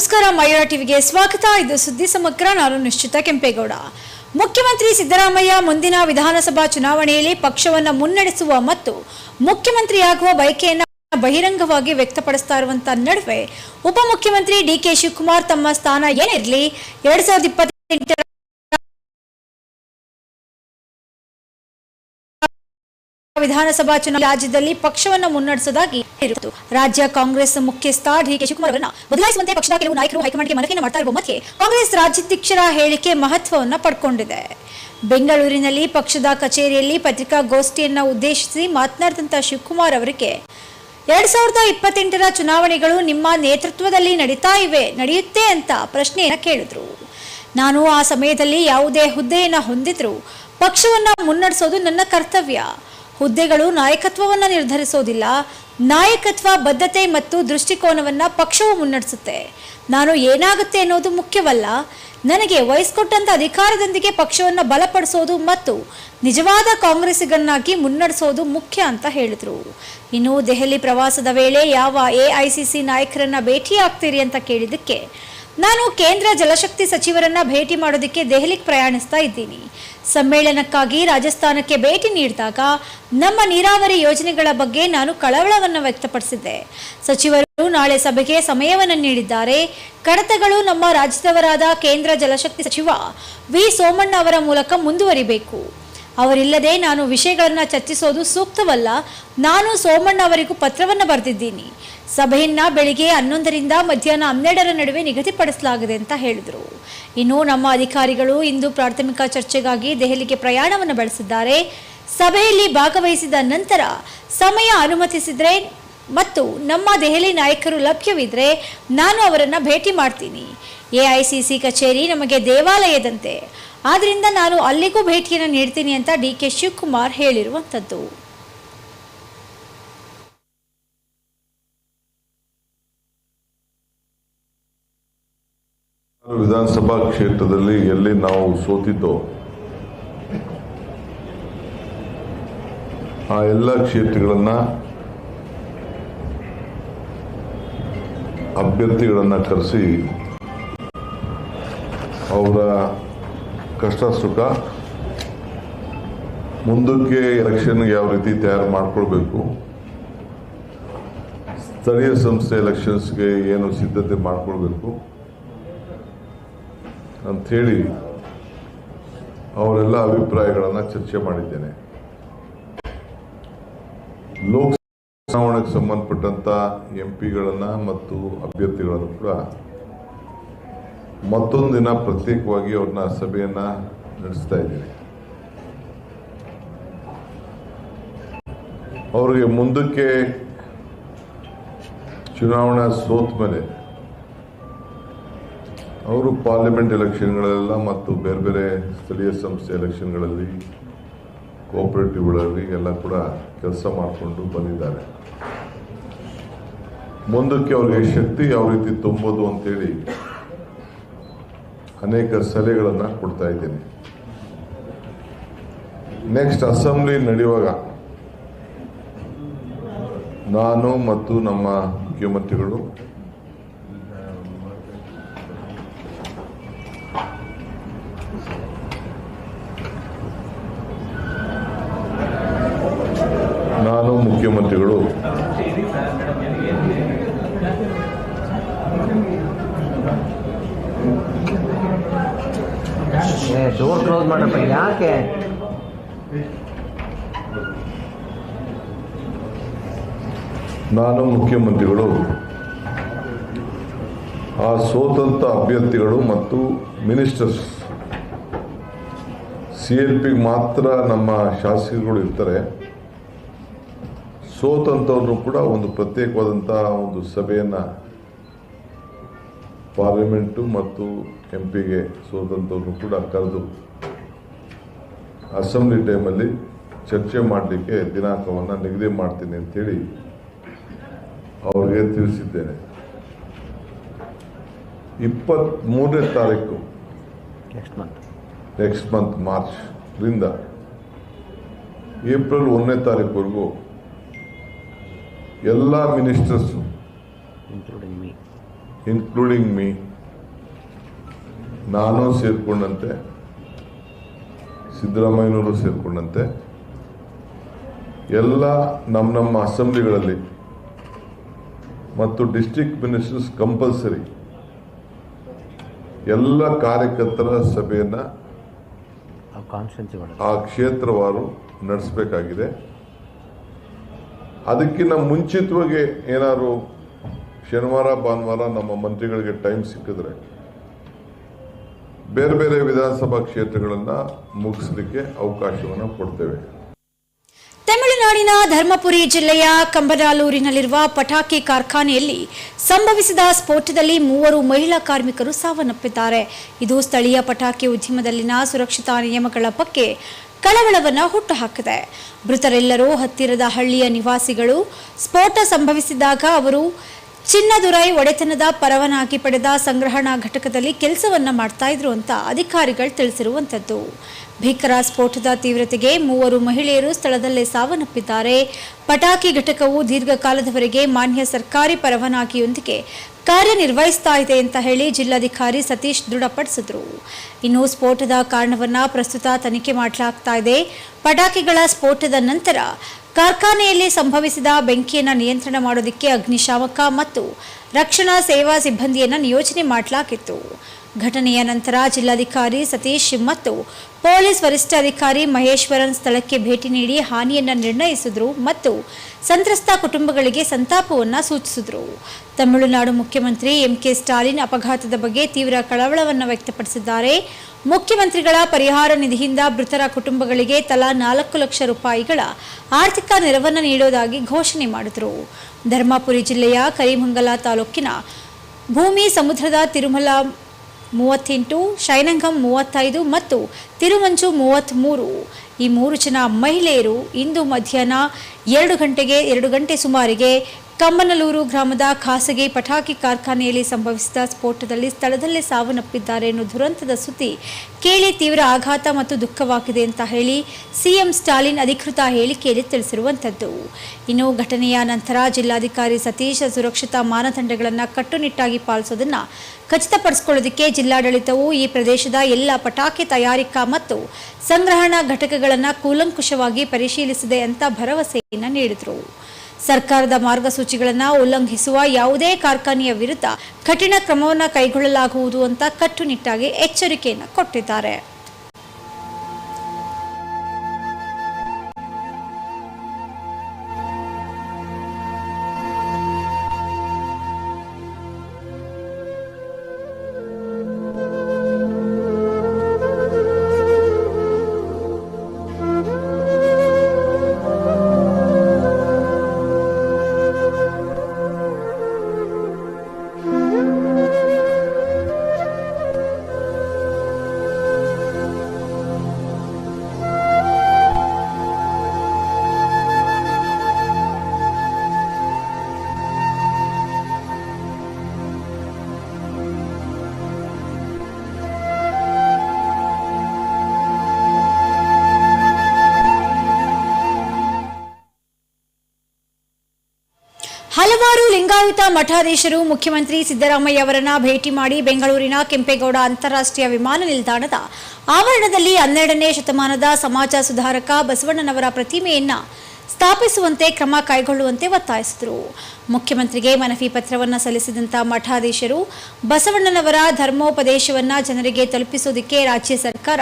ನಮಸ್ಕಾರ, ಮಯೂರ ಟಿವಿಗೆ ಸ್ವಾಗತ. ಇದು ಸುದ್ದಿ ಸಮಗ್ರ, ನಾನು ನಿಶ್ಚಿತ ಕೆಂಪೇಗೌಡ. ಮುಖ್ಯಮಂತ್ರಿ ಸಿದ್ದರಾಮಯ್ಯ ಮುಂದಿನ ವಿಧಾನಸಭಾ ಚುನಾವಣೆಯಲ್ಲಿ ಪಕ್ಷವನ್ನು ಮುನ್ನಡೆಸುವ ಮತ್ತು ಮುಖ್ಯಮಂತ್ರಿಯಾಗುವ ಬಯಕೆಯನ್ನು ಬಹಿರಂಗವಾಗಿ ವ್ಯಕ್ತಪಡಿಸ್ತಾ ಇರುವಂತ ನಡುವೆ ಉಪಮುಖ್ಯಮಂತ್ರಿ ಡಿ ಕೆ ಶಿವಕುಮಾರ್ ತಮ್ಮ ಸ್ಥಾನ ಏನಿರಲಿ? ಎರಡ್ ಸಾವಿರದ ಇಪ್ಪತ್ತೆಂಟರ ವಿಧಾನಸಭಾ ಚುನಾವಣೆ ರಾಜ್ಯದಲ್ಲಿ ಪಕ್ಷವನ್ನು ಮುನ್ನಡೆಸುವುದಾಗಿ ರಾಜ್ಯ ಕಾಂಗ್ರೆಸ್ ಮುಖ್ಯಸ್ಥ ಡಿ ಕೆ ಶಿವಕುಮಾರ್ ಅವರನ್ನ ಬದಲಾಯಿಸುವಂತೆ ಪಕ್ಷದ ಕೆಲವು ನಾಯಕರು ಹೈಕಮಾಂಡ್ಗೆ ಮನವಿಯನ್ನು ಮಾಡ್ತಾ ಇರುವ ಮಧ್ಯೆ ಕಾಂಗ್ರೆಸ್ ರಾಜ್ಯಾಧ್ಯಕ್ಷರ ಹೇಳಿಕೆ ಮಹತ್ವವನ್ನು ಪಡ್ಕೊಂಡಿದೆ. ಬೆಂಗಳೂರಿನಲ್ಲಿ ಪಕ್ಷದ ಕಚೇರಿಯಲ್ಲಿ ಪತ್ರಿಕಾಗೋಷ್ಠಿಯನ್ನು ಉದ್ದೇಶಿಸಿ ಮಾತನಾಡಿದಂತ ಶಿವಕುಮಾರ್ ಅವರಿಗೆ, ಎರಡ್ ಸಾವಿರದ ಇಪ್ಪತ್ತೆಂಟರ ಚುನಾವಣೆಗಳು ನಿಮ್ಮ ನೇತೃತ್ವದಲ್ಲಿ ನಡೀತಾ ಇವೆ, ನಡೆಯುತ್ತೆ ಅಂತ ಪ್ರಶ್ನೆಯನ್ನು ಕೇಳಿದ್ರು. ನಾನು ಆ ಸಮಯದಲ್ಲಿ ಯಾವುದೇ ಹುದ್ದೆಯನ್ನ ಹೊಂದಿದ್ರು ಪಕ್ಷವನ್ನು ಮುನ್ನಡೆಸೋದು ನನ್ನ ಕರ್ತವ್ಯ. ಹುದ್ದೆಗಳು ನಾಯಕತ್ವವನ್ನು ನಿರ್ಧರಿಸೋದಿಲ್ಲ. ನಾಯಕತ್ವ, ಬದ್ಧತೆ ಮತ್ತು ದೃಷ್ಟಿಕೋನವನ್ನು ಪಕ್ಷವು ಮುನ್ನಡೆಸುತ್ತೆ. ನಾನು ಏನಾಗುತ್ತೆ ಅನ್ನೋದು ಮುಖ್ಯವಲ್ಲ. ನನಗೆ ವಹಿಸ್ಕೊಟ್ಟಂಥ ಅಧಿಕಾರದೊಂದಿಗೆ ಪಕ್ಷವನ್ನು ಬಲಪಡಿಸೋದು ಮತ್ತು ನಿಜವಾದ ಕಾಂಗ್ರೆಸ್ಸಿಗನ್ನಾಗಿ ಮುನ್ನಡೆಸೋದು ಮುಖ್ಯ ಅಂತ ಹೇಳಿದರು. ಇನ್ನು ದೆಹಲಿ ಪ್ರವಾಸದ ವೇಳೆ ಯಾವ ಎಐಸಿಸಿ ನಾಯಕರನ್ನು ಭೇಟಿಯಾಗ್ತೀರಿ ಅಂತ ಕೇಳಿದ್ದಕ್ಕೆ ನಾನು ಕೇಂದ್ರ ಜಲಶಕ್ತಿ ಸಚಿವರನ್ನ ಭೇಟಿ ಮಾಡೋದಕ್ಕೆ ದೆಹಲಿಗೆ ಪ್ರಯಾಣಿಸ್ತಾ ಇದ್ದೀನಿ. ಸಮ್ಮೇಳನಕ್ಕಾಗಿ ರಾಜಸ್ಥಾನಕ್ಕೆ ಭೇಟಿ ನೀಡಿದಾಗ ನಮ್ಮ ನೀರಾವರಿ ಯೋಜನೆಗಳ ಬಗ್ಗೆ ನಾನು ಕಳವಳವನ್ನು ವ್ಯಕ್ತಪಡಿಸಿದ್ದೆ. ಸಚಿವರು ನಾಳೆ ಸಭೆಗೆ ಸಮಯವನ್ನು ನೀಡಿದ್ದಾರೆ. ಕಡತಗಳು ನಮ್ಮ ರಾಜ್ಯದವರಾದ ಕೇಂದ್ರ ಜಲಶಕ್ತಿ ಸಚಿವ ವಿ. ಸೋಮಣ್ಣ ಅವರ ಮೂಲಕ ಮುಂದುವರಿಬೇಕು. ಅವರಿಲ್ಲದೆ ನಾನು ವಿಷಯಗಳನ್ನು ಚರ್ಚಿಸೋದು ಸೂಕ್ತವಲ್ಲ. ನಾನು ಸೋಮಣ್ಣ ಅವರಿಗೂ ಪತ್ರವನ್ನು ಬರೆದಿದ್ದೀನಿ. ಸಭೆಯನ್ನ ಬೆಳಿಗ್ಗೆ ಹನ್ನೊಂದರಿಂದ ಮಧ್ಯಾಹ್ನ ಹನ್ನೆರಡರ ನಡುವೆ ನಿಗದಿಪಡಿಸಲಾಗಿದೆ ಅಂತ ಹೇಳಿದರು. ಇನ್ನು ನಮ್ಮ ಅಧಿಕಾರಿಗಳು ಇಂದು ಪ್ರಾಥಮಿಕ ಚರ್ಚೆಗಾಗಿ ದೆಹಲಿಗೆ ಪ್ರಯಾಣವನ್ನು ಬೆಳೆಸಿದ್ದಾರೆ. ಸಭೆಯಲ್ಲಿ ಭಾಗವಹಿಸಿದ ನಂತರ ಸಮಯ ಅನುಮತಿಸಿದರೆ ಮತ್ತು ನಮ್ಮ ದೆಹಲಿ ನಾಯಕರು ಲಭ್ಯವಿದ್ದರೆ ನಾನು ಅವರನ್ನು ಭೇಟಿ ಮಾಡ್ತೀನಿ. ಎಐಸಿಸಿ ಕಚೇರಿ ನಮಗೆ ದೇವಾಲಯದಂತೆ. ಆದ್ದರಿಂದ ನಾನು ಅಲ್ಲಿಗೂ ಭೇಟಿಯನ್ನು ನೀಡ್ತೀನಿ ಅಂತ ಡಿ ಕೆ ಶಿವಕುಮಾರ್ ಹೇಳಿರುವಂಥದ್ದು ವಿಧಾನಸಭಾ ಕ್ಷೇತ್ರದಲ್ಲಿ ಎಲ್ಲಿ ನಾವು ಸೋತಿದ್ದೋ ಆ ಎಲ್ಲ ಕ್ಷೇತ್ರಗಳನ್ನು ಅಭ್ಯರ್ಥಿಗಳನ್ನು ಕರೆಸಿ ಅವರ ಕಷ್ಟ ಸುಖ ಮುಂದಕ್ಕೆ ಎಲೆಕ್ಷನ್ ಯಾವ ರೀತಿ ತಯಾರು ಮಾಡಿಕೊಳ್ಬೇಕು, ಸ್ಥಳೀಯ ಸಂಸ್ಥೆ ಎಲೆಕ್ಷನ್ಸ್ಗೆ ಏನು ಸಿದ್ಧತೆ ಮಾಡ್ಕೊಳ್ಬೇಕು ಅಂಥೇಳಿ ಅವರೆಲ್ಲ ಅಭಿಪ್ರಾಯಗಳನ್ನು ಚರ್ಚೆ ಮಾಡಿದ್ದೇನೆ. ಲೋಕ ಚುನಾವಣೆಗೆ ಸಂಬಂಧಪಟ್ಟಂತ ಎಂ ಪಿಗಳನ್ನು ಮತ್ತು ಅಭ್ಯರ್ಥಿಗಳನ್ನು ಕೂಡ ಮತ್ತೊಂದು ದಿನ ಪ್ರತ್ಯೇಕವಾಗಿ ಅವ್ರನ್ನ ಸಭೆಯನ್ನ ನಡೆಸ್ತಾ ಇದ್ದೀನಿ. ಅವರಿಗೆ ಮುಂದಕ್ಕೆ ಚುನಾವಣಾ ಸೋತ ಮೇಲೆ ಅವರು ಪಾರ್ಲಿಮೆಂಟ್ ಎಲೆಕ್ಷನ್ಗಳೆಲ್ಲ ಮತ್ತು ಬೇರೆ ಬೇರೆ ಸ್ಥಳೀಯ ಸಂಸ್ಥೆ ಎಲೆಕ್ಷನ್ಗಳಲ್ಲಿ ಕೋಆಪರೇಟಿವ್ಗಳಲ್ಲಿ ಎಲ್ಲ ಕೂಡ ಕೆಲಸ ಮಾಡಿಕೊಂಡು ಬಂದಿದ್ದಾರೆ. ಮುಂದಕ್ಕೆ ಅವ್ರಿಗೆ ಶಕ್ತಿ ಯಾವ ರೀತಿ ತುಂಬೋದು ಅಂತೇಳಿ ಅನೇಕ ಸಲಹೆಗಳನ್ನು ಕೊಡ್ತಾ ಇದ್ದೀನಿ. ನೆಕ್ಸ್ಟ್ ಅಸೆಂಬ್ಲಿ ನಡೆಯುವಾಗ ನಾನು ಮತ್ತು ನಮ್ಮ ಮುಖ್ಯಮಂತ್ರಿಗಳು ನಾನು ಮುಖ್ಯಮಂತ್ರಿಗಳು. ಏ ಡೋರ್ ಕ್ಲೋಸ್ ಮಾಡಪ್ಪ ಯಾಕೆ? ನಾನು ಮುಖ್ಯಮಂತ್ರಿಗಳು. ಆ ಸೋತಂತ ಅಭ್ಯರ್ಥಿಗಳು ಮತ್ತು ಮಿನಿಸ್ಟರ್ಸ್. ಸಿ ಎಲ್ ಪಿ ಮಾತ್ರ ನಮ್ಮ ಶಾಸಕರುಗಳು ಇರ್ತಾರೆ. ಸೋತಂಥವ್ರನ್ನು ಕೂಡ ಒಂದು ಪ್ರತ್ಯೇಕವಾದಂಥ ಒಂದು ಸಭೆಯನ್ನು ಪಾರ್ಲಿಮೆಂಟು ಮತ್ತು ಎಂ ಪಿಗೆ ಸೋತಂಥವ್ರನ್ನು ಕೂಡ ಕರೆದು ಅಸೆಂಬ್ಲಿ ಟೈಮಲ್ಲಿ ಚರ್ಚೆ ಮಾಡಲಿಕ್ಕೆ ದಿನಾಂಕವನ್ನು ನಿಗದಿ ಮಾಡ್ತೀನಿ ಅಂಥೇಳಿ ಅವರಿಗೆ ತಿಳಿಸಿದ್ದೇನೆ. ಇಪ್ಪತ್ತ್ಮೂರನೇ ತಾರೀಕು ನೆಕ್ಸ್ಟ್ ಮಂತ್ ನೆಕ್ಸ್ಟ್ ಮಂತ್ ಮಾರ್ಚ್ರಿಂದ ಏಪ್ರಿಲ್ ಒಂದನೇ ತಾರೀಕುವರೆಗೂ ಎಲ್ಲ ministers including me including me ನಾನು ಸೇರಿಕೊಂಡಂತೆ ಸಿದ್ದರಾಮಯ್ಯನವರು ಸೇರಿಕೊಂಡಂತೆ ಎಲ್ಲ ನಮ್ಮ ನಮ್ಮ ಅಸೆಂಬ್ಲಿಗಳಲ್ಲಿ ಮತ್ತು ಡಿಸ್ಟಿಕ್ ಮಿನಿಸ್ಟರ್ಸ್ ಕಂಪಲ್ಸರಿ ಎಲ್ಲ ಕಾರ್ಯಕರ್ತರ ಸಭೆಯನ್ನು ಆ ಕ್ಷೇತ್ರವಾರು ನಡೆಸಬೇಕಾಗಿದೆ. ಅದಕ್ಕಿಂತ ಮುಂಚಿತವಾಗಿ ಏನಾದ್ರು ಶನಿವಾರ, ಭಾನುವಾರ ನಮ್ಮ ಮಂತ್ರಿಗಳಿಗೆ ಟೈಮ್ ಸಿಕ್ಕಿದ್ರೆ ಬೇರೆ ಬೇರೆ ವಿಧಾನಸಭಾ ಕ್ಷೇತ್ರಗಳನ್ನ ಮುಗಿಸಲಿಕ್ಕೆ ಅವಕಾಶವನ್ನು ಕೊಡ್ತೇವೆ. ತಮಿಳುನಾಡಿನ ಧರ್ಮಪುರಿ ಜಿಲ್ಲೆಯ ಕಂಬನಾಲೂರಿನಲ್ಲಿರುವ ಪಟಾಕಿ ಕಾರ್ಖಾನೆಯಲ್ಲಿ ಸಂಭವಿಸಿದ ಸ್ಫೋಟದಲ್ಲಿ ಮೂವರು ಮಹಿಳಾ ಕಾರ್ಮಿಕರು ಸಾವನ್ನಪ್ಪಿದ್ದಾರೆ. ಇದು ಸ್ಥಳೀಯ ಪಟಾಕಿ ಉದ್ಯಮದಲ್ಲಿನ ಸುರಕ್ಷತಾ ನಿಯಮಗಳ ಬಗ್ಗೆ ಕಳವಳವನ್ನು ಹುಟ್ಟುಹಾಕಿದೆ. ಮೃತರೆಲ್ಲರೂ ಹತ್ತಿರದ ಹಳ್ಳಿಯ ನಿವಾಸಿಗಳು ಸ್ಫೋಟ ಸಂಭವಿಸಿದಾಗ ಅವರು ಚಿನ್ನದುರೈ ಒಡೆತನದ ಪರವನಾಗಿ ಪಡೆದ ಸಂಗ್ರಹಣಾ ಘಟಕದಲ್ಲಿ ಕೆಲಸವನ್ನ ಮಾಡ್ತಾ ಇದ್ರು ಅಂತ ಅಧಿಕಾರಿಗಳು ತಿಳಿಸಿರುವಂಥದ್ದು ಭೀಕರ ಸ್ಫೋಟದ ತೀವ್ರತೆಗೆ ಮೂವರು ಮಹಿಳೆಯರು ಸ್ಥಳದಲ್ಲೇ ಸಾವನ್ನಪ್ಪಿದ್ದಾರೆ. ಪಟಾಕಿ ಘಟಕವು ದೀರ್ಘಕಾಲದವರೆಗೆ ಮಾನ್ಯ ಸರ್ಕಾರಿ ಪರವಾನಗಿಯೊಂದಿಗೆ ಕಾರ್ಯನಿರ್ವಹಿಸ್ತಾ ಇದೆ ಅಂತ ಹೇಳಿ ಜಿಲ್ಲಾಧಿಕಾರಿ ಸತೀಶ್ ದೃಢಪಡಿಸಿದ್ರು. ಇನ್ನು ಸ್ಫೋಟದ ಕಾರಣವನ್ನ ಪ್ರಸ್ತುತ ತನಿಖೆ ಮಾಡಲಾಗ್ತಾ ಇದೆ. ಪಟಾಕಿಗಳ ಸ್ಫೋಟದ ನಂತರ ಕಾರ್ಖಾನೆಯಲ್ಲಿ ಸಂಭವಿಸಿದ ಬೆಂಕಿಯನ್ನು ನಿಯಂತ್ರಣ ಮಾಡೋದಕ್ಕೆ ಅಗ್ನಿಶಾಮಕ ಮತ್ತು ರಕ್ಷಣಾ ಸೇವಾ ಸಿಬ್ಬಂದಿಯನ್ನು ನಿಯೋಜನೆ ಮಾಡಲಾಗಿತ್ತು. ಘಟನೆಯ ನಂತರ ಜಿಲ್ಲಾಧಿಕಾರಿ ಸತೀಶ್ ಮತ್ತು ಪೊಲೀಸ್ ವರಿಷ್ಠಾಧಿಕಾರಿ ಮಹೇಶ್ವರನ್ ಸ್ಥಳಕ್ಕೆ ಭೇಟಿ ನೀಡಿ ಹಾನಿಯನ್ನು ನಿರ್ಣಯಿಸಿದ್ರು ಮತ್ತು ಸಂತ್ರಸ್ತ ಕುಟುಂಬಗಳಿಗೆ ಸಂತಾಪವನ್ನು ಸೂಚಿಸಿದ್ರು. ತಮಿಳುನಾಡು ಮುಖ್ಯಮಂತ್ರಿ ಎಂ ಕೆ ಸ್ಟಾಲಿನ್ ಅಪಘಾತದ ಬಗ್ಗೆ ತೀವ್ರ ಕಳವಳವನ್ನು ವ್ಯಕ್ತಪಡಿಸಿದ್ದಾರೆ. ಮುಖ್ಯಮಂತ್ರಿಗಳ ಪರಿಹಾರ ನಿಧಿಯಿಂದ ಮೃತರ ಕುಟುಂಬಗಳಿಗೆ ತಲಾ ನಾಲ್ಕು ಲಕ್ಷ ರೂಪಾಯಿಗಳ ಆರ್ಥಿಕ ನೆರವನ್ನು ನೀಡೋದಾಗಿ ಘೋಷಣೆ ಮಾಡಿದರು. ಧರ್ಮಪುರಿ ಜಿಲ್ಲೆಯ ಕರಿಮಂಗಲ ತಾಲೂಕಿನ ಭೂಮಿ ಸಮುದ್ರದ ತಿರುಮಲ ಮೂವತ್ತೆಂಟು ಶೈನಂಗಂ ಮೂವತ್ತೈದು ಮತ್ತು ತಿರುಮಂಚು ಮೂವತ್ತ್ಮೂರು. ಈ ಮೂರು ಜನ ಮಹಿಳೆಯರು ಇಂದು ಮಧ್ಯಾಹ್ನ ಎರಡು ಗಂಟೆಗೆ ಎರಡು ಗಂಟೆ ಸುಮಾರಿಗೆ ಕಮ್ಮನಲೂರು ಗ್ರಾಮದ ಖಾಸಗಿ ಪಟಾಕಿ ಕಾರ್ಖಾನೆಯಲ್ಲಿ ಸಂಭವಿಸಿದ ಸ್ಫೋಟದಲ್ಲಿ ಸ್ಥಳದಲ್ಲೇ ಸಾವನ್ನಪ್ಪಿದ್ದಾರೆ ಎನ್ನುವ ದುರಂತದ ಸುದ್ದಿ ಕೇಳಿ ತೀವ್ರ ಆಘಾತ ಮತ್ತು ದುಃಖವಾಗಿದೆ ಅಂತ ಹೇಳಿ ಸಿಎಂ ಸ್ಟಾಲಿನ್ ಅಧಿಕೃತ ಹೇಳಿಕೆಯಲ್ಲಿ ತಿಳಿಸಿರುವಂಥದ್ದು. ಇನ್ನು ಘಟನೆಯ ನಂತರ ಜಿಲ್ಲಾಧಿಕಾರಿ ಸತೀಶ ಸುರಕ್ಷತಾ ಮಾನದಂಡಗಳನ್ನು ಕಟ್ಟುನಿಟ್ಟಾಗಿ ಪಾಲಿಸೋದನ್ನು ಖಚಿತಪಡಿಸಿಕೊಳ್ಳೋದಕ್ಕೆ ಜಿಲ್ಲಾಡಳಿತವು ಈ ಪ್ರದೇಶದ ಎಲ್ಲ ಪಟಾಕಿ ತಯಾರಿಕಾ ಮತ್ತು ಸಂಗ್ರಹಣಾ ಘಟಕಗಳನ್ನು ಕೂಲಂಕುಷವಾಗಿ ಪರಿಶೀಲಿಸಿದೆ ಅಂತ ಭರವಸೆಯನ್ನು ನೀಡಿದರು. ಸರ್ಕಾರದ ಮಾರ್ಗಸೂಚಿಗಳನ್ನು ಉಲ್ಲಂಘಿಸುವ ಯಾವುದೇ ಕಾರ್ಖಾನೆಯ ವಿರುದ್ಧ ಕಠಿಣ ಕ್ರಮವನ್ನು ಕೈಗೊಳ್ಳಲಾಗುವುದು ಅಂತ ಕಟ್ಟುನಿಟ್ಟಾಗಿ ಎಚ್ಚರಿಕೆಯನ್ನು ಕೊಟ್ಟಿದ್ದಾರೆ. ಮಠಾಧೀಶರು, ಮುಖ್ಯಮಂತ್ರಿ ಸಿದ್ದರಾಮಯ್ಯ ಅವರನ್ನ ಭೇಟಿ ಮಾಡಿ ಬೆಂಗಳೂರಿನ ಕೆಂಪೇಗೌಡ ಅಂತಾರಾಷ್ಟ್ರೀಯ ವಿಮಾನ ನಿಲ್ದಾಣದ ಆವರಣದಲ್ಲಿ ಹನ್ನೆರಡನೇ ಶತಮಾನದ ಸಮಾಜ ಸುಧಾರಕ ಬಸವಣ್ಣನವರ ಪ್ರತಿಮೆಯನ್ನ ಸ್ಥಾಪಿಸುವಂತೆ ಕ್ರಮ ಕೈಗೊಳ್ಳುವಂತೆ ಒತ್ತಾಯಿಸಿದರು. ಮುಖ್ಯಮಂತ್ರಿಗೆ ಮನವಿ ಪತ್ರವನ್ನು ಸಲ್ಲಿಸಿದಂಥ ಮಠಾಧೀಶರು, ಬಸವಣ್ಣನವರ ಧರ್ಮೋಪದೇಶವನ್ನ ಜನರಿಗೆ ತಲುಪಿಸುವುದಕ್ಕೆ ರಾಜ್ಯ ಸರ್ಕಾರ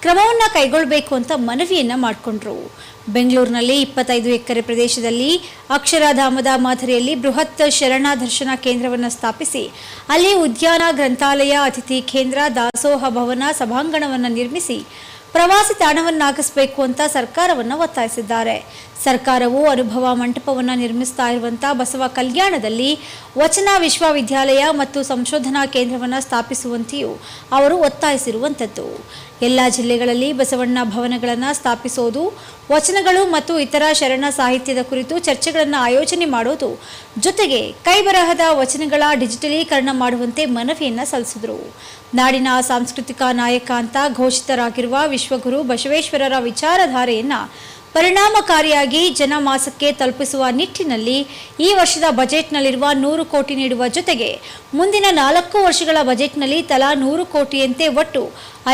ಕ್ರಮವನ್ನು ಕೈಗೊಳ್ಳಬೇಕು ಅಂತ ಮನವಿಯನ್ನ ಮಾಡಿಕೊಂಡ್ರು. ಬೆಂಗಳೂರಿನಲ್ಲಿ ಇಪ್ಪತ್ತೈದು ಎಕರೆ ಪ್ರದೇಶದಲ್ಲಿ ಅಕ್ಷರಧಾಮದ ಮಾದರಿಯಲ್ಲಿ ಬೃಹತ್ ಶರಣ ದರ್ಶನ ಕೇಂದ್ರವನ್ನು ಸ್ಥಾಪಿಸಿ, ಅಲ್ಲಿ ಉದ್ಯಾನ ಗ್ರಂಥಾಲಯ, ಅತಿಥಿ ಕೇಂದ್ರ, ದಾಸೋಹ ಭವನ ಸಭಾಂಗಣವನ್ನು ನಿರ್ಮಿಸಿ ಪ್ರವಾಸಿ ತಾಣವನ್ನಾಗಿಸಬೇಕು ಅಂತ ಸರ್ಕಾರವನ್ನು ಒತ್ತಾಯಿಸಿದ್ದಾರೆ. ಸರ್ಕಾರವು ಅನುಭವ ಮಂಟಪವನ್ನು ನಿರ್ಮಿಸ್ತಾ ಇರುವಂಥ ಬಸವ ಕಲ್ಯಾಣದಲ್ಲಿ ವಚನ ವಿಶ್ವವಿದ್ಯಾಲಯ ಮತ್ತು ಸಂಶೋಧನಾ ಕೇಂದ್ರವನ್ನು ಸ್ಥಾಪಿಸುವಂತೆಯೂ ಅವರು ಒತ್ತಾಯಿಸಿರುವಂಥದ್ದು. ಎಲ್ಲ ಜಿಲ್ಲೆಗಳಲ್ಲಿ ಬಸವಣ್ಣ ಭವನಗಳನ್ನು ಸ್ಥಾಪಿಸೋದು, ವಚನಗಳು ಮತ್ತು ಇತರ ಶರಣ ಸಾಹಿತ್ಯದ ಕುರಿತು ಚರ್ಚೆಗಳನ್ನು ಆಯೋಜನೆ ಮಾಡೋದು, ಜೊತೆಗೆ ಕೈಬರಹದ ವಚನಗಳ ಡಿಜಿಟಲೀಕರಣ ಮಾಡುವಂತೆ ಮನವಿಯನ್ನು ಸಲ್ಲಿಸಿದರು. ನಾಡಿನ ಸಾಂಸ್ಕೃತಿಕ ನಾಯಕ ಅಂತ ಘೋಷಿತರಾಗಿರುವ ವಿಶ್ವಗುರು ಬಸವೇಶ್ವರರ ವಿಚಾರಧಾರೆಯನ್ನ ಪರಿಣಾಮಕಾರಿಯಾಗಿ ಜನಮಾಸಕ್ಕೆ ತಲುಪಿಸುವ ನಿಟ್ಟಿನಲ್ಲಿ ಈ ವರ್ಷದ ಬಜೆಟ್ನಲ್ಲಿರುವ ನೂರು ಕೋಟಿ ನೀಡುವ ಜೊತೆಗೆ ಮುಂದಿನ ನಾಲ್ಕು ವರ್ಷಗಳ ಬಜೆಟ್ನಲ್ಲಿ ತಲಾ ನೂರು ಕೋಟಿಯಂತೆ ಒಟ್ಟು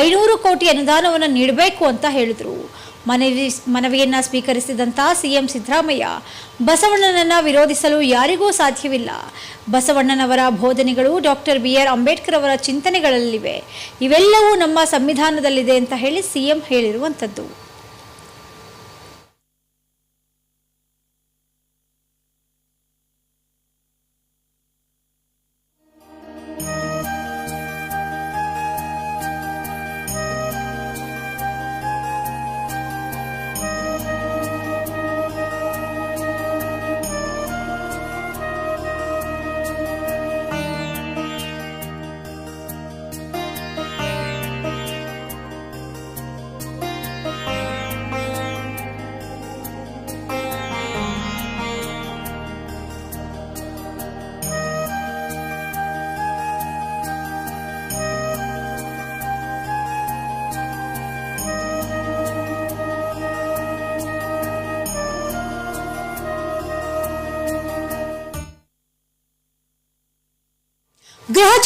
ಐನೂರು ಕೋಟಿ ಅನುದಾನವನ್ನು ನೀಡಬೇಕು ಅಂತ ಹೇಳಿದರು. ಮನವಿ ಮನವಿಯನ್ನ ಸ್ವೀಕರಿಸಿದಂಥ ಸಿಎಂ ಸಿದ್ದರಾಮಯ್ಯ, ಬಸವಣ್ಣನನ್ನ ವಿರೋಧಿಸಲು ಯಾರಿಗೂ ಸಾಧ್ಯವಿಲ್ಲ. ಬಸವಣ್ಣನವರ ಬೋಧನೆಗಳು ಡಾಕ್ಟರ್ ಬಿ ಆರ್ ಅಂಬೇಡ್ಕರ್ ಅವರ ಚಿಂತನೆಗಳಲ್ಲಿವೆ. ಇವೆಲ್ಲವೂ ನಮ್ಮ ಸಂವಿಧಾನದಲ್ಲಿದೆ ಅಂತ ಹೇಳಿ ಸಿಎಂ ಹೇಳಿರುವಂಥದ್ದು.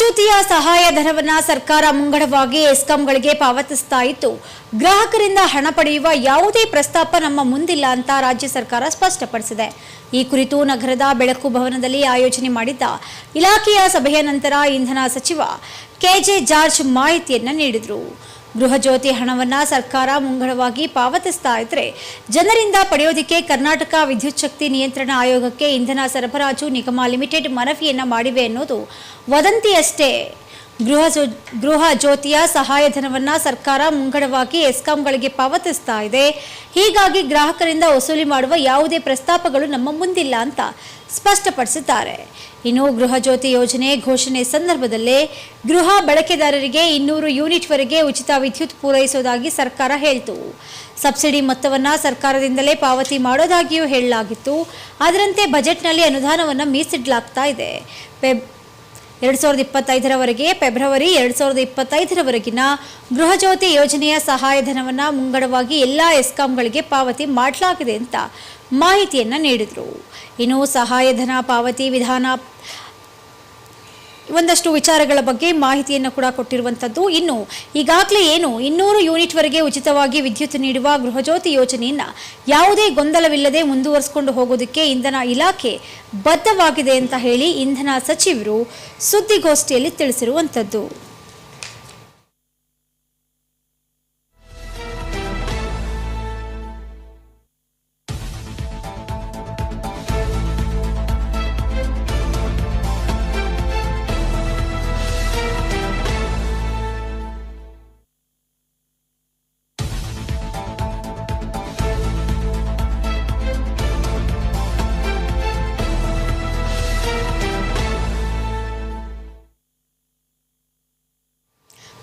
ಗೃಹಜ್ಯೋತಿಯ ಸಹಾಯಧನವನ್ನ ಸರ್ಕಾರ ಮುಂಗಡವಾಗಿ ಎಸ್ಕಾಂಗಳಿಗೆ ಪಾವತಿಸ್ತಾ ಇತ್ತು. ಗ್ರಾಹಕರಿಂದ ಹಣ ಪಡೆಯುವ ಯಾವುದೇ ಪ್ರಸ್ತಾಪ ನಮ್ಮ ಮುಂದಿಲ್ಲ ಅಂತ ರಾಜ್ಯ ಸರ್ಕಾರ ಸ್ಪಷ್ಟಪಡಿಸಿದೆ. ಈ ಕುರಿತು ನಗರದ ಬೆಳಕು ಭವನದಲ್ಲಿ ಆಯೋಜನೆ ಮಾಡಿದ್ದ ಇಲಾಖೆಯ ಸಭೆಯ ನಂತರ ಇಂಧನ ಸಚಿವ ಕೆಜೆ ಜಾರ್ಜ್ ಮಾಹಿತಿಯನ್ನ ನೀಡಿದರು. ಗೃಹಜ್ಯೋತಿ ಹಣವನ್ನು ಸರ್ಕಾರ ಮುಂಗಡವಾಗಿ ಪಾವತಿಸ್ತಾ ಇದ್ರೆ ಜನರಿಂದ ಪಡೆಯೋದಿಕ್ಕೆ ಕರ್ನಾಟಕ ವಿದ್ಯುತ್ ಶಕ್ತಿ ನಿಯಂತ್ರಣ ಆಯೋಗಕ್ಕೆ ಇಂಧನ ಸರಬರಾಜು ನಿಗಮ ಲಿಮಿಟೆಡ್ ಮನವಿಯನ್ನು ಮಾಡಿವೆ ಅನ್ನೋದು ವದಂತಿಯಷ್ಟೇ ಗೃಹ ಗೃಹ ಜ್ಯೋತಿಯ ಸಹಾಯಧನವನ್ನು ಸರ್ಕಾರ ಮುಂಗಡವಾಗಿ ಎಸ್ಕಾಂಗಳಿಗೆ ಪಾವತಿಸ್ತಾ ಇದೆ. ಹೀಗಾಗಿ ಗ್ರಾಹಕರಿಂದ ವಸೂಲಿ ಮಾಡುವ ಯಾವುದೇ ಪ್ರಸ್ತಾಪಗಳು ನಮ್ಮ ಮುಂದಿಲ್ಲ ಅಂತ ಸ್ಪಷ್ಟಪಡಿಸಿದ್ದಾರೆ. ಇನ್ನು ಗೃಹಜ್ಯೋತಿ ಯೋಜನೆ ಘೋಷಣೆ ಸಂದರ್ಭದಲ್ಲೇ ಗೃಹ ಬಳಕೆದಾರರಿಗೆ ಇನ್ನೂರು ಯೂನಿಟ್ವರೆಗೆ ಉಚಿತ ವಿದ್ಯುತ್ ಪೂರೈಸುವುದಾಗಿ ಸರ್ಕಾರ ಹೇಳಿತು. ಸಬ್ಸಿಡಿ ಮೊತ್ತವನ್ನು ಸರ್ಕಾರದಿಂದಲೇ ಪಾವತಿ ಮಾಡೋದಾಗಿಯೂ ಹೇಳಲಾಗಿತ್ತು. ಅದರಂತೆ ಬಜೆಟ್ನಲ್ಲಿ ಅನುದಾನವನ್ನು ಮೀಸಿಡ್ಲಾಗ್ತಾ ಇದೆ. ಎರಡು ಸಾವಿರದ ಇಪ್ಪತ್ತೈದರವರೆಗೆ, ಫೆಬ್ರವರಿ ಎರಡು ಸಾವಿರದ ಇಪ್ಪತ್ತೈದರವರೆಗಿನ ಗೃಹಜ್ಯೋತಿ ಯೋಜನೆಯ ಸಹಾಯಧನವನ್ನು ಮುಂಗಡವಾಗಿ ಎಲ್ಲ ಎಸ್ಕಾಂಗಳಿಗೆ ಪಾವತಿ ಮಾಡಲಾಗಿದೆ ಅಂತ ಮಾಹಿತಿಯನ್ನು ನೀಡಿದರು. ಇನ್ನು ಸಹಾಯಧನ ಪಾವತಿ ವಿಧಾನ ಒಂದಷ್ಟು ವಿಚಾರಗಳ ಬಗ್ಗೆ ಮಾಹಿತಿಯನ್ನು ಕೂಡ ಕೊಟ್ಟಿರುವಂಥದ್ದು ಇನ್ನು ಈಗಾಗಲೇ ಏನು ಇನ್ನೂರು ಯೂನಿಟ್ವರೆಗೆ ಉಚಿತವಾಗಿ ವಿದ್ಯುತ್ ನೀಡುವ ಗೃಹಜ್ಯೋತಿ ಯೋಜನೆಯನ್ನು ಯಾವುದೇ ಗೊಂದಲವಿಲ್ಲದೆ ಮುಂದುವರಿಸಿಕೊಂಡು ಹೋಗೋದಕ್ಕೆ ಇಂಧನ ಇಲಾಖೆ ಬದ್ಧವಾಗಿದೆ ಅಂತ ಹೇಳಿ ಇಂಧನ ಸಚಿವರು ಸುದ್ದಿಗೋಷ್ಠಿಯಲ್ಲಿ ತಿಳಿಸಿರುವಂಥದ್ದು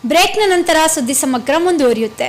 ಬ್ರೇಕ್ನ ನಂತರ ಸುದ್ದಿ ಸಮಗ್ರ ಮುಂದುವರಿಯುತ್ತೆ.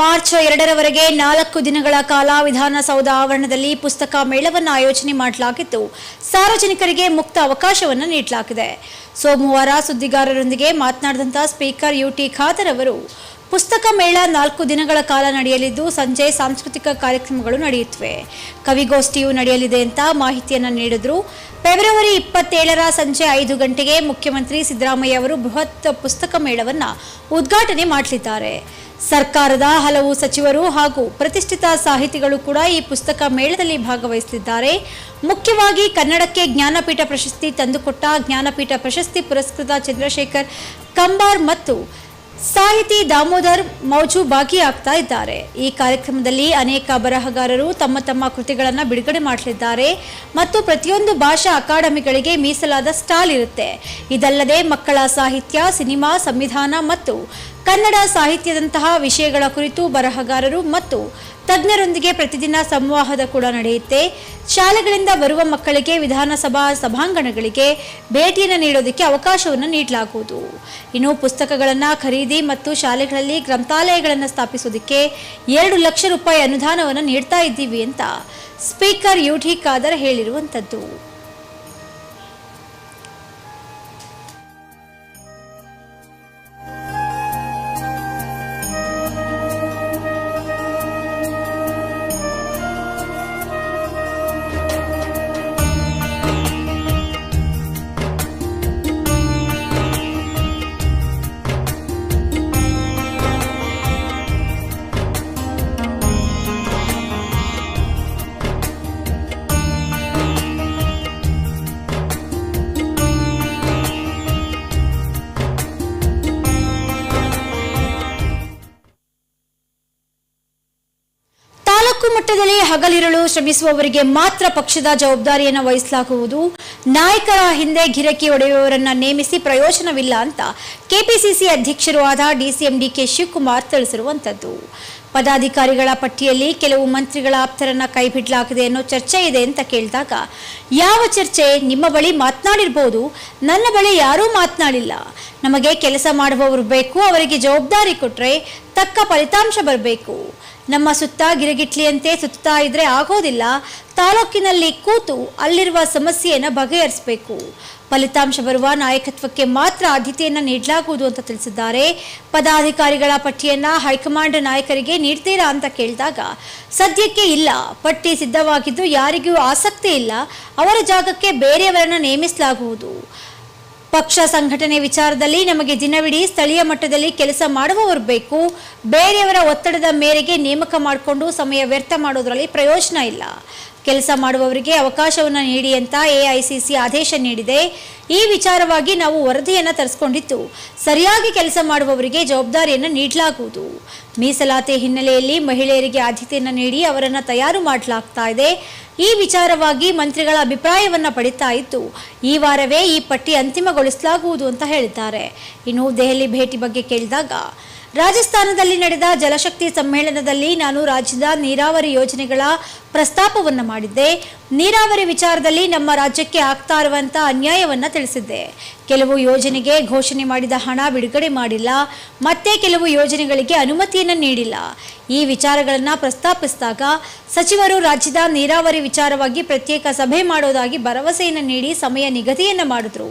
ಮಾರ್ಚ್ ಎರಡರವರೆಗೆ ನಾಲ್ಕು ದಿನಗಳ ಕಾಲ ವಿಧಾನಸೌಧ ಆವರಣದಲ್ಲಿ ಪುಸ್ತಕ ಮೇಳವನ್ನು ಆಯೋಜನೆ ಮಾಡಲಾಗಿದ್ದು ಸಾರ್ವಜನಿಕರಿಗೆ ಮುಕ್ತ ಅವಕಾಶವನ್ನು ನೀಡಲಾಗಿದೆ. ಸೋಮವಾರ ಸುದ್ದಿಗಾರರೊಂದಿಗೆ ಮಾತನಾಡಿದಂಥ ಸ್ಪೀಕರ್ ಯುಟಿ ಖಾದರ್ ಅವರು, ಪುಸ್ತಕ ಮೇಳ ನಾಲ್ಕು ದಿನಗಳ ಕಾಲ ನಡೆಯಲಿದ್ದು ಸಂಜೆ ಸಾಂಸ್ಕೃತಿಕ ಕಾರ್ಯಕ್ರಮಗಳು ನಡೆಯುತ್ತವೆ. ಕವಿಗೋಷ್ಠಿಯು ನಡೆಯಲಿದೆ ಅಂತ ಮಾಹಿತಿಯನ್ನು ನೀಡಿದ್ರು. ಫೆಬ್ರವರಿ ಇಪ್ಪತ್ತೇಳರ ಸಂಜೆ ಐದು ಗಂಟೆಗೆ ಮುಖ್ಯಮಂತ್ರಿ ಸಿದ್ದರಾಮಯ್ಯ ಅವರು ಬೃಹತ್ ಪುಸ್ತಕ ಮೇಳವನ್ನು ಉದ್ಘಾಟನೆ ಮಾಡಲಿದ್ದಾರೆ. ಸರ್ಕಾರದ ಹಲವು ಸಚಿವರು ಹಾಗೂ ಪ್ರತಿಷ್ಠಿತ ಸಾಹಿತಿಗಳು ಕೂಡ ಈ ಪುಸ್ತಕ ಮೇಳದಲ್ಲಿ ಭಾಗವಹಿಸಲಿದ್ದಾರೆ ಮುಖ್ಯವಾಗಿ ಕನ್ನಡಕ್ಕೆ ಜ್ಞಾನಪೀಠ ಪ್ರಶಸ್ತಿ ತಂದುಕೊಟ್ಟ ಜ್ಞಾನಪೀಠ ಪ್ರಶಸ್ತಿ ಪುರಸ್ಕೃತ ಚಂದ್ರಶೇಖರ್ ಕಂಬಾರ್ ಮತ್ತು ಸಾಹಿತಿ ದಾಮೋದರ್ ಮೌಜು ಭಾಗಿಯಾಗ್ತಾ ಇದ್ದಾರೆ. ಈ ಕಾರ್ಯಕ್ರಮದಲ್ಲಿ ಅನೇಕ ಬರಹಗಾರರು ತಮ್ಮ ತಮ್ಮ ಕೃತಿಗಳನ್ನು ಬಿಡುಗಡೆ ಮಾಡಲಿದ್ದಾರೆ ಮತ್ತು ಪ್ರತಿಯೊಂದು ಭಾಷಾ ಅಕಾಡೆಮಿಗಳಿಗೆ ಮೀಸಲಾದ ಸ್ಟಾಲ್ ಇರುತ್ತೆ. ಇದಲ್ಲದೆ ಮಕ್ಕಳ ಸಾಹಿತ್ಯ, ಸಿನಿಮಾ, ಸಂವಿಧಾನ ಮತ್ತು ಕನ್ನಡ ಸಾಹಿತ್ಯದಂತಹ ವಿಷಯಗಳ ಕುರಿತು ಬರಹಗಾರರು ಮತ್ತು ತಜ್ಞರೊಂದಿಗೆ ಪ್ರತಿದಿನ ಸಂವಾದ ಕೂಡ ನಡೆಯುತ್ತೆ. ಶಾಲೆಗಳಿಂದ ಬರುವ ಮಕ್ಕಳಿಗೆ ವಿಧಾನಸಭಾ ಸಭಾಂಗಣಗಳಿಗೆ ಭೇಟಿಯನ್ನು ನೀಡೋದಕ್ಕೆ ಅವಕಾಶವನ್ನು ನೀಡಲಾಗುವುದು. ಇನ್ನು ಪುಸ್ತಕಗಳನ್ನು ಖರೀದಿ ಮತ್ತು ಶಾಲೆಗಳಲ್ಲಿ ಗ್ರಂಥಾಲಯಗಳನ್ನು ಸ್ಥಾಪಿಸೋದಕ್ಕೆ ಎರಡು ಲಕ್ಷ ರೂಪಾಯಿ ಅನುದಾನವನ್ನು ನೀಡ್ತಾ ಇದ್ದೀವಿ ಅಂತ ಸ್ಪೀಕರ್ ಯು ಟಿ ಖಾದರ್ ಹೇಳಿರುವಂಥದ್ದು ಮಟ್ಟದಲ್ಲಿ ಹಗಲಿರುಳು ಶ್ರಮಿಸುವವರಿಗೆ ಮಾತ್ರ ಪಕ್ಷದ ಜವಾಬ್ದಾರಿಯನ್ನು ವಹಿಸಲಾಗುವುದು. ನಾಯಕರ ಹಿಂದೆ ಗಿರಕಿ ಒಡೆಯುವವರನ್ನು ನೇಮಿಸಿ ಪ್ರಯೋಜನವಿಲ್ಲ ಅಂತ ಕೆಪಿಸಿಸಿ ಅಧ್ಯಕ್ಷರೂ ಆದ ಡಿಸಿಎಂ ಡಿಕೆ ಶಿವಕುಮಾರ್ ತಿಳಿಸಿರುವಂತದ್ದು. ಪದಾಧಿಕಾರಿಗಳ ಪಟ್ಟಿಯಲ್ಲಿ ಕೆಲವು ಮಂತ್ರಿಗಳ ಆಪ್ತರನ್ನ ಕೈಬಿಡಲಾಗಿದೆ ಅನ್ನೋ ಚರ್ಚೆ ಇದೆ ಅಂತ ಕೇಳಿದಾಗ, ಯಾವ ಚರ್ಚೆ? ನಿಮ್ಮ ಬಳಿ ಮಾತನಾಡಿರ್ಬೋದು. ನನ್ನ ಬಳಿ ಯಾರೂ ಮಾತನಾಡಿಲ್ಲ. ನಮಗೆ ಕೆಲಸ ಮಾಡುವವರು ಬೇಕು, ಅವರಿಗೆ ಜವಾಬ್ದಾರಿ ಕೊಟ್ಟರೆ ತಕ್ಕ ಫಲಿತಾಂಶ ಬರಬೇಕು. ನಮ್ಮ ಸುತ್ತ ಗಿರಗಿಟ್ಲಿಯಂತೆ ಸುತ್ತಾ ಇದ್ರೆ ಆಗೋದಿಲ್ಲ. ತಾಲೂಕಿನಲ್ಲಿ ಕೂತು ಅಲ್ಲಿರುವ ಸಮಸ್ಯೆಯನ್ನು ಬಗೆಹರಿಸಬೇಕು. ಫಲಿತಾಂಶ ಬರುವ ನಾಯಕತ್ವಕ್ಕೆ ಮಾತ್ರ ಆದ್ಯತೆಯನ್ನು ನೀಡಲಾಗುವುದು ಅಂತ ತಿಳಿಸಿದ್ದಾರೆ. ಪದಾಧಿಕಾರಿಗಳ ಪಟ್ಟಿಯನ್ನು ಹೈಕಮಾಂಡ್ ನಾಯಕರಿಗೆ ನೀಡ್ತೀರಾ ಅಂತ ಕೇಳಿದಾಗ, ಸದ್ಯಕ್ಕೆ ಇಲ್ಲ. ಪಟ್ಟಿ ಸಿದ್ಧವಾಗಿದ್ದು ಯಾರಿಗೂ ಆಸಕ್ತಿ ಇಲ್ಲ. ಅವರ ಜಾಗಕ್ಕೆ ಬೇರೆಯವರನ್ನು ನೇಮಿಸಲಾಗುವುದು. ಪಕ್ಷ ಸಂಘಟನೆ ವಿಚಾರದಲ್ಲಿ ನಮಗೆ ದಿನವಿಡೀ ಸ್ಥಳೀಯ ಮಟ್ಟದಲ್ಲಿ ಕೆಲಸ ಮಾಡುವವರು ಬೇಕು. ಬೇರೆಯವರ ಒತ್ತಡದ ಮೇರೆಗೆ ನೇಮಕ ಮಾಡಿಕೊಂಡು ಸಮಯ ವ್ಯರ್ಥ ಮಾಡೋದರಲ್ಲಿ ಪ್ರಯೋಜನ ಇಲ್ಲ. ಕೆಲಸ ಮಾಡುವವರಿಗೆ ಅವಕಾಶವನ್ನು ನೀಡಿ ಅಂತ ಎಐಸಿಸಿ ಆದೇಶ ನೀಡಿದೆ. ಈ ವಿಚಾರವಾಗಿ ನಾವು ವರದಿಯನ್ನು ತರಿಸ್ಕೊಂಡಿತ್ತು ಸರಿಯಾಗಿ ಕೆಲಸ ಮಾಡುವವರಿಗೆ ಜವಾಬ್ದಾರಿಯನ್ನು ನೀಡಲಾಗುವುದು. ಮೀಸಲಾತಿ ಹಿನ್ನೆಲೆಯಲ್ಲಿ ಮಹಿಳೆಯರಿಗೆ ಆದ್ಯತೆಯನ್ನು ನೀಡಿ ಅವರನ್ನು ತಯಾರು ಮಾಡಲಾಗ್ತಾ ಇದೆ. ಈ ವಿಚಾರವಾಗಿ ಮಂತ್ರಿಗಳ ಅಭಿಪ್ರಾಯವನ್ನು ಪಡಿತಾ ಇತ್ತು ಈ ವಾರವೇ ಈ ಪಟ್ಟಿ ಅಂತಿಮಗೊಳಿಸಲಾಗುವುದು ಅಂತ ಹೇಳಿದ್ದಾರೆ. ಇನ್ನು ದೆಹಲಿ ಭೇಟಿ ಬಗ್ಗೆ ಕೇಳಿದಾಗ ರಾಜಸ್ಥಾನದಲ್ಲಿ ನಡೆದ ಜಲಶಕ್ತಿ ಸಮ್ಮೇಳನದಲ್ಲಿ ನಾನು ರಾಜ್ಯದ ನೀರಾವರಿ ಯೋಜನೆಗಳ ಪ್ರಸ್ತಾಪವನ್ನು ಮಾಡಿದ್ದೆ. ನೀರಾವರಿ ವಿಚಾರದಲ್ಲಿ ನಮ್ಮ ರಾಜ್ಯಕ್ಕೆ ಆಗ್ತಾ ಇರುವಂಥ ಅನ್ಯಾಯವನ್ನ ತಿಳಿಸಿದ್ದೆ. ಕೆಲವು ಯೋಜನೆಗೆ ಘೋಷಣೆ ಮಾಡಿದ ಹಣ ಬಿಡುಗಡೆ ಮಾಡಿಲ್ಲ. ಮತ್ತೆ ಕೆಲವು ಯೋಜನೆಗಳಿಗೆ ಅನುಮತಿಯನ್ನು ನೀಡಿಲ್ಲ. ಈ ವಿಚಾರಗಳನ್ನು ಪ್ರಸ್ತಾಪಿಸಿದಾಗ ಸಚಿವರು ರಾಜ್ಯದ ನೀರಾವರಿ ವಿಚಾರವಾಗಿ ಪ್ರತ್ಯೇಕ ಸಭೆ ಮಾಡೋದಾಗಿ ಭರವಸೆಯನ್ನು ನೀಡಿ ಸಮಯ ನಿಗದಿಯನ್ನು ಮಾಡಿದ್ರು.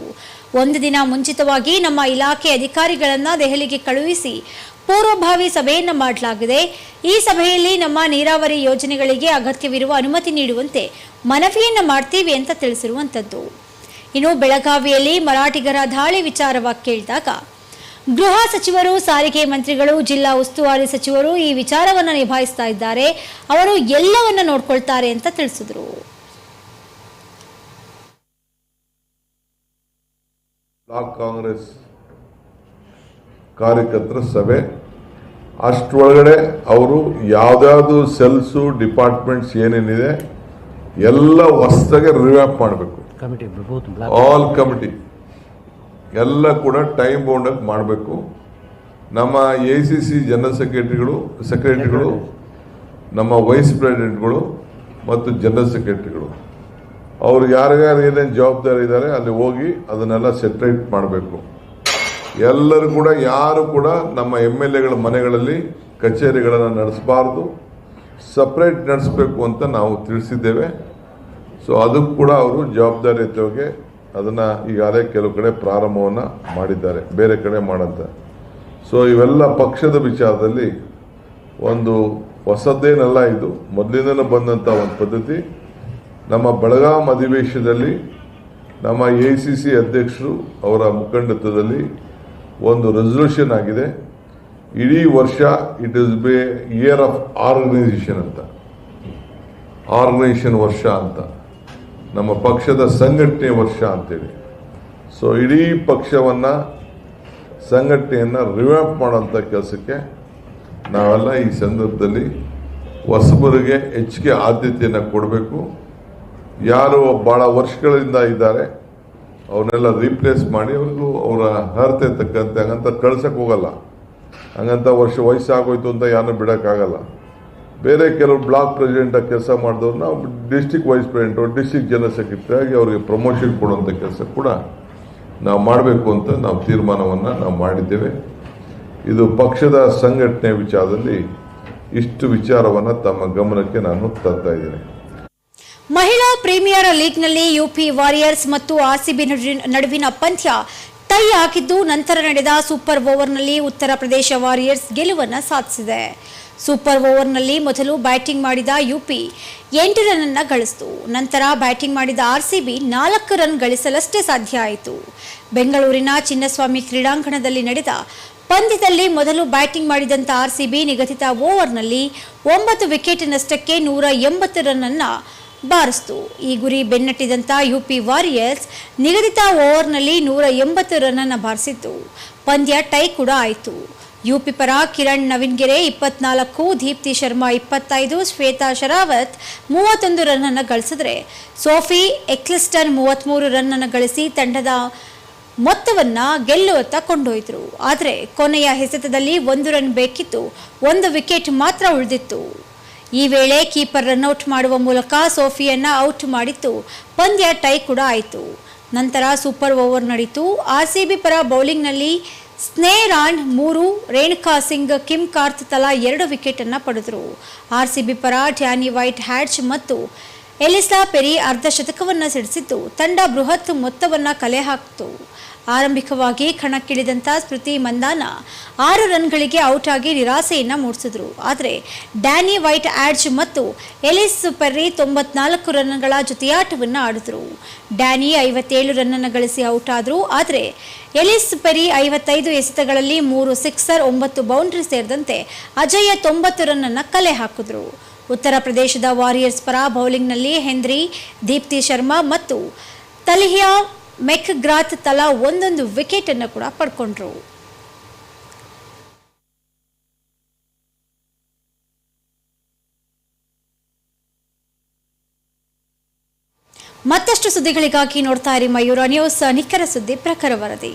ಒಂದು ದಿನ ಮುಂಚಿತವಾಗಿ ನಮ್ಮ ಇಲಾಖೆ ಅಧಿಕಾರಿಗಳನ್ನು ದೆಹಲಿಗೆ ಕಳುಹಿಸಿ ಪೂರ್ವಭಾವಿ ಸಭೆಯನ್ನು ಮಾಡಲಾಗಿದೆ. ಈ ಸಭೆಯಲ್ಲಿ ನಮ್ಮ ನೀರಾವರಿ ಯೋಜನೆಗಳಿಗೆ ಅಗತ್ಯವಿರುವ ಅನುಮತಿ ನೀಡುವಂತೆ ಮನವಿಯನ್ನು ಮಾಡ್ತೀವಿ ಅಂತ ತಿಳಿಸಿರುವಂಥದ್ದು ಇನ್ನು ಬೆಳಗಾವಿಯಲ್ಲಿ ಮರಾಠಿಗರ ದಾಳಿ ವಿಚಾರವಾಗಿ ಕೇಳಿದಾಗ ಗೃಹ ಸಚಿವರು, ಸಾರಿಗೆ ಮಂತ್ರಿಗಳು, ಜಿಲ್ಲಾ ಉಸ್ತುವಾರಿ ಸಚಿವರು ಈ ವಿಚಾರವನ್ನು ನಿಭಾಯಿಸ್ತಾ ಇದ್ದಾರೆ. ಅವರು ಎಲ್ಲವನ್ನ ನೋಡ್ಕೊಳ್ತಾರೆ ಅಂತ ತಿಳಿಸಿದ್ರು. ಬ್ಲಾಕ್ ಕಾಂಗ್ರೆಸ್ ಕಾರ್ಯಕರ್ತರ ಸಭೆ. ಅಷ್ಟರೊಳಗಡೆ ಅವರು ಯಾವ್ದಾವ್ದು ಸೆಲ್ಸು ಡಿಪಾರ್ಟ್ಮೆಂಟ್ಸ್ ಏನೇನಿದೆ ಎಲ್ಲ ಹೊಸದಾಗೆ ರಿವ್ಯಾಪ್ ಮಾಡಬೇಕು. ಆಲ್ ಕಮಿಟಿ ಎಲ್ಲ ಕೂಡ ಟೈಮ್ ಬೌಂಡಾಗಿ ಮಾಡಬೇಕು. ನಮ್ಮ ಎ ಸಿ ಸಿ ಜನರಲ್ ಸೆಕ್ರೆಟರಿಗಳು ಸೆಕ್ರೆಟರಿಗಳು ನಮ್ಮ ವೈಸ್ ಪ್ರೆಸಿಡೆಂಟ್ಗಳು ಮತ್ತು ಜನರಲ್ ಸೆಕ್ರೆಟರಿಗಳು ಅವ್ರು ಯಾರ್ಯಾರು ಏನೇನು ಜವಾಬ್ದಾರಿ ಇದ್ದಾರೆ ಅಲ್ಲಿ ಹೋಗಿ ಅದನ್ನೆಲ್ಲ ಸೆಟ್ರೇಟ್ ಮಾಡಬೇಕು. ಎಲ್ಲರೂ ಕೂಡ, ಯಾರು ಕೂಡ ನಮ್ಮ ಎಂ ಎಲ್ ಎಗಳ ಮನೆಗಳಲ್ಲಿ ಕಚೇರಿಗಳನ್ನು ನಡೆಸಬಾರ್ದು. ಸಪ್ರೇಟ್ ನಡೆಸಬೇಕು ಅಂತ ನಾವು ತಿಳಿಸಿದ್ದೇವೆ. ಸೊ ಅದಕ್ಕೂ ಕೂಡ ಅವರು ಜವಾಬ್ದಾರಿ ಜವಾಬ್ದಾರಿಯುತವಾಗಿ ಅದನ್ನು ಈಗಾಗಲೇ ಕೆಲವು ಕಡೆ ಪ್ರಾರಂಭವನ್ನು ಮಾಡಿದ್ದಾರೆ. ಬೇರೆ ಕಡೆ ಮಾಡಂತ. ಸೊ ಇವೆಲ್ಲ ಪಕ್ಷದ ವಿಚಾರದಲ್ಲಿ ಒಂದು ಹೊಸದೇನಲ್ಲ ಇದು. ಮೊದಲಿಂದಲೂ ಬಂದಂಥ ಒಂದು ಪದ್ಧತಿ. ನಮ್ಮ ಬೆಳಗಾಂ ಅಧಿವೇಶನದಲ್ಲಿ ನಮ್ಮ ಎ ಸಿ ಸಿ ಅಧ್ಯಕ್ಷರು ಅವರ ಮುಖಂಡತ್ವದಲ್ಲಿ ಒಂದು ರೆಸಲ್ಯೂಷನ್ ಆಗಿದೆ. ಇಡೀ ವರ್ಷ it is be year of organisation ಅಂತ. ಆರ್ಗನೈಸೇಷನ್ ವರ್ಷ ಅಂತ. ನಮ್ಮ ಪಕ್ಷದ ಸಂಘಟನೆ ವರ್ಷ ಅಂತೇಳಿ. ಸೊ ಇಡೀ ಪಕ್ಷವನ್ನು ಸಂಘಟನೆಯನ್ನು ರಿವ್ಯಾಪ್ ಮಾಡೋಂಥ ಕೆಲಸಕ್ಕೆ ನಾವೆಲ್ಲ ಈ ಸಂದರ್ಭದಲ್ಲಿ ಹೊಸಬರಿಗೆ ಹೆಚ್ಚಿಗೆ ಆದ್ಯತೆಯನ್ನು ಕೊಡಬೇಕು. ಯಾರು ಭಾಳ ವರ್ಷಗಳಿಂದ ಇದ್ದಾರೆ. ಅವನ್ನೆಲ್ಲ ರೀಪ್ಲೇಸ್ ಮಾಡಿ ಅವ್ರಿಗೂ ಅವರ ಅರ್ಹತೆ ತಕ್ಕಂತೆ, ಹಂಗಂತ ಕಳ್ಸಕ್ಕೆ ಹೋಗಲ್ಲ. ಹಂಗಂತ ವರ್ಷ ವಯಸ್ಸಾಗೋಯ್ತು ಅಂತ ಯಾರನ್ನೂ ಬಿಡೋಕ್ಕಾಗಲ್ಲ. ಬೇರೆ ಕೆಲವು ಬ್ಲಾಕ್ ಪ್ರೆಸಿಡೆಂಟಾಗಿ ಕೆಲಸ ಮಾಡಿದವ್ರನ್ನ district vice president district general secretary ಆಗಿ ಅವರಿಗೆ ಪ್ರಮೋಷನ್ ಕೊಡುವಂಥ ಕೆಲಸ ಕೂಡ ನಾವು ಮಾಡಬೇಕು ಅಂತ ನಾವು ತೀರ್ಮಾನವನ್ನು ನಾವು ಮಾಡಿದ್ದೇವೆ. ಇದು ಪಕ್ಷದ ಸಂಘಟನೆ ವಿಚಾರದಲ್ಲಿ ಇಷ್ಟು ವಿಚಾರವನ್ನು ತಮ್ಮ ಗಮನಕ್ಕೆ ನಾನು ತರ್ತಾ ಇದ್ದೀನಿ. ಮಹಿಳಾ ಪ್ರೀಮಿಯರ್ ಲೀಗ್ನಲ್ಲಿ ಯುಪಿ ವಾರಿಯರ್ಸ್ ಮತ್ತು ಆರ್ಸಿಬಿ ನಡುವಿನ ಪಂದ್ಯ ಟೈ ಹಾಕಿದ್ದು, ನಂತರ ನಡೆದ ಸೂಪರ್ ಓವರ್ನಲ್ಲಿ ಉತ್ತರ ಪ್ರದೇಶ ವಾರಿಯರ್ಸ್ ಗೆಲುವನ್ನು ಸಾಧಿಸಿದೆ. ಸೂಪರ್ ಓವರ್ನಲ್ಲಿ ಮೊದಲು ಬ್ಯಾಟಿಂಗ್ ಮಾಡಿದ ಯುಪಿ ಎಂಟು ರನ್ನನ್ನು ಗಳಿಸಿತು. ನಂತರ ಬ್ಯಾಟಿಂಗ್ ಮಾಡಿದ ಆರ್ಸಿಬಿ ನಾಲ್ಕು ರನ್ ಗಳಿಸಲಷ್ಟೇ ಸಾಧ್ಯ ಆಯಿತು. ಬೆಂಗಳೂರಿನ ಚಿನ್ನಸ್ವಾಮಿ ಕ್ರೀಡಾಂಗಣದಲ್ಲಿ ನಡೆದ ಪಂದ್ಯದಲ್ಲಿ ಮೊದಲು ಬ್ಯಾಟಿಂಗ್ ಮಾಡಿದಂಥ ಆರ್ಸಿಬಿ ನಿಗದಿತ ಓವರ್ನಲ್ಲಿ ಒಂಬತ್ತು ವಿಕೆಟ್ ನಷ್ಟಕ್ಕೆ ನೂರ ಎಂಬತ್ತು ರನ್ನನ್ನು ಬಾರಿಸಿತು. ಈ ಗುರಿ ಬೆನ್ನಟ್ಟಿದಂಥ ಯು ಪಿ ವಾರಿಯರ್ಸ್ ನಿಗದಿತ ಓವರ್ನಲ್ಲಿ ನೂರ ಎಂಬತ್ತು ರನ್ನನ್ನು ಬಾರಿಸಿತ್ತು. ಪಂದ್ಯ ಟೈ ಕೂಡ ಆಯಿತು. ಯುಪಿ ಪರ ಕಿರಣ್ ನವೀನ್ಗೆರೆ ಇಪ್ಪತ್ನಾಲ್ಕು, ದೀಪ್ತಿ ಶರ್ಮಾ ಇಪ್ಪತ್ತೈದು, ಶ್ವೇತಾ ಶರಾವತ್ ಮೂವತ್ತೊಂದು ರನ್ನನ್ನು ಗಳಿಸಿದ್ರೆ. ಸೋಫಿ ಎಕ್ಲಿಸ್ಟನ್ ಮೂವತ್ತ್ಮೂರು ರನ್ನನ್ನು ಗಳಿಸಿ ತಂಡದ ಮೊತ್ತವನ್ನು ಗೆಲ್ಲುವತ್ತ ಕೊಂಡೊಯ್ದರು. ಆದರೆ ಕೊನೆಯ ಎಸೆತದಲ್ಲಿ ಒಂದು ರನ್ ಬೇಕಿತ್ತು. ಒಂದು ವಿಕೆಟ್ ಮಾತ್ರ ಉಳಿದಿತ್ತು. ಈ ವೇಳೆ ಕೀಪರ್ ರನ್ಔಟ್ ಮಾಡುವ ಮೂಲಕ ಸೋಫಿಯನ್ನ ಔಟ್ ಮಾಡಿತ್ತು. ಪಂದ್ಯ ಟೈ ಕೂಡ ಆಯಿತು. ನಂತರ ಸೂಪರ್ ಓವರ್ ನಡೀತು. ಆರ್ಸಿಬಿ ಪರ ಬೌಲಿಂಗ್ನಲ್ಲಿ ಸ್ನೇ ರಾನ್ ಮೂರು, ರೇಣುಕಾ ಸಿಂಗ್, ಕಿಮ್ ಕಾರ್ತ್ ತಲಾ ಎರಡು ವಿಕೆಟ್ ಆರ್ ಪಡೆದರು. ಆರ್ಸಿಬಿ ಪರ ಟ್ಯಾನಿ ವೈಟ್ ಹ್ಯಾಚ್ ಮತ್ತು ಎಲಿಸಾ ಪೆರಿ ಅರ್ಧ ಶತಕವನ್ನು ಸಿಡಿಸಿದ್ದು ತಂಡ ಬೃಹತ್ ಮೊತ್ತವನ್ನು ಕಲೆ ಹಾಕಿತು. ಆರಂಭಿಕವಾಗಿ ಕಣಕ್ಕಿಳಿದಂಥ ಸ್ಮೃತಿ ಮಂದಾನ ಆರು ರನ್ಗಳಿಗೆ ಔಟ್ ಆಗಿ ನಿರಾಸೆಯನ್ನು ಮೂಡಿಸಿದ್ರು. ಆದರೆ ಡ್ಯಾನಿ ವೈಟ್ ಆಡ್ಜ್ ಮತ್ತು ಎಲಿಸ್ ಪೆರ್ರಿ ತೊಂಬತ್ನಾಲ್ಕು ರನ್ಗಳ ಜೊತೆಯಾಟವನ್ನು ಆಡಿದ್ರು. ಡ್ಯಾನಿ ಐವತ್ತೇಳು ರನ್ನನ್ನು ಗಳಿಸಿ ಔಟ್ ಆದರು ಆದರೆ ಎಲಿಸ್ ಪೆರಿ ಐವತ್ತೈದು ಎಸೆತಗಳಲ್ಲಿ ಮೂರು ಸಿಕ್ಸರ್, ಒಂಬತ್ತು ಬೌಂಡ್ರಿ ಸೇರಿದಂತೆ ಅಜಯ ತೊಂಬತ್ತು ರನ್ನನ್ನು ಕಲೆ ಹಾಕಿದ್ರು. ಉತ್ತರ ಪ್ರದೇಶದ ವಾರಿಯರ್ಸ್ ಪರ ಬೌಲಿಂಗ್ನಲ್ಲಿ ಹೆನ್ರಿ ದೀಪ್ತಿ ಶರ್ಮಾ ಮತ್ತು ತಲಿಹಿಯಾ ಮೆಕ್ ಗ್ರಾತ್ ತಲಾ ಒಂದೊಂದು ವಿಕೆಟ್ ಅನ್ನು ಕೂಡ ಪಡ್ಕೊಂಡ್ರು. ಮತ್ತಷ್ಟು ಸುದ್ದಿಗಳಿಗಾಗಿ ನೋಡ್ತಾ ಇರಿ ಮಯೂರ ನ್ಯೂಸ್, ನಿಖರ ಸುದ್ದಿ ಪ್ರಖರ ವರದಿ.